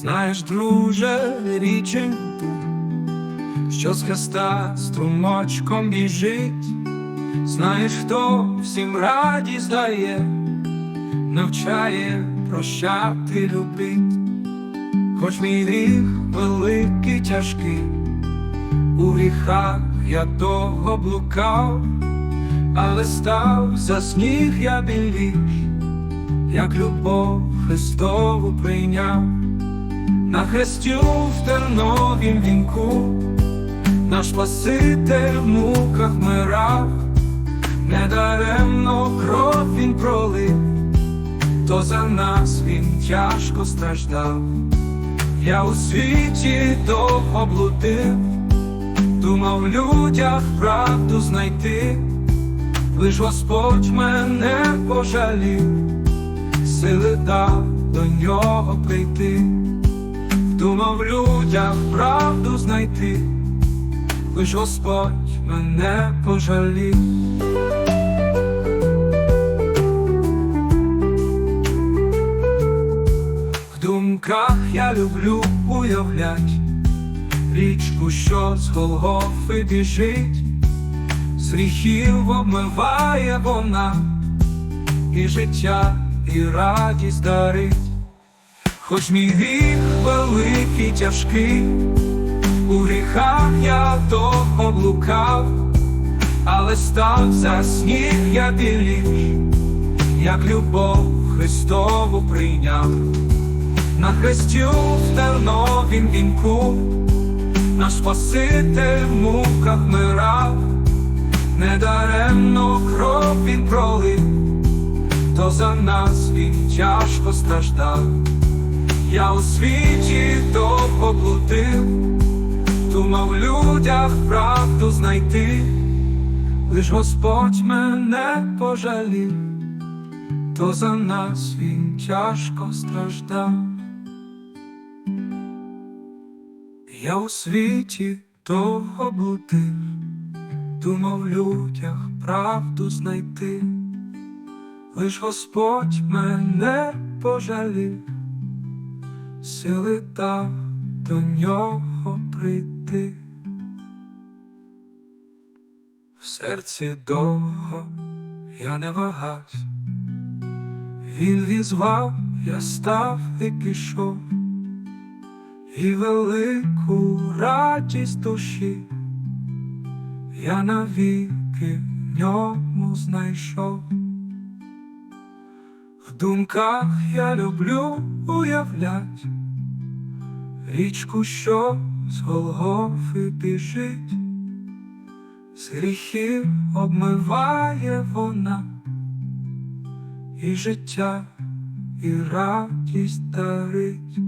Знаєш, друже, річеньку, що з хреста струмочком біжить, знаєш, хто всім радість дає, навчає прощати, любить, хоч мій гріх великий, тяжкий, у гріхах я довго блукав, але став за сніг я біліш, як любов Христову прийняв. На хрестю в терновім вінку, наш Спаситель в муках мирав, недаремно кров він пролив, то за нас він тяжко страждав. Я у світі довго блудив, думав людях правду знайти, лиш Господь мене пожалів, сили дав до нього прийти. Думав в людях правду знайти, лиш Господь мене пожалів. В думках я люблю уявлять річку, що з Голгофи біжить, з гріхів обмиває вона, і життя, і радість дарить. Хоч мій гріх великий, тяжкий, у гріхах я довго блукав, але став за сніг я біліш, як любов Христову прийняв, на хрестю в вінку, наш Спаситель в муках мирав, недаремно кров він пролив, то за нас він тяжко страждав. Я у світі довго блудив, думав людях правду знайти, лиш Господь мене пожалів, то за нас він тяжко страждав. Я у світі довго блудив, думав в людях правду знайти, лиш Господь мене пожалів сили дав до нього прийти. В серці довго я не вагався, він візвав, я став і пішов, і велику радість душі я навіки в ньому знайшов. В думках я люблю уявлять річку, що з Голгофи біжить, з гріхів обмиває вона, і життя, і радість дарить.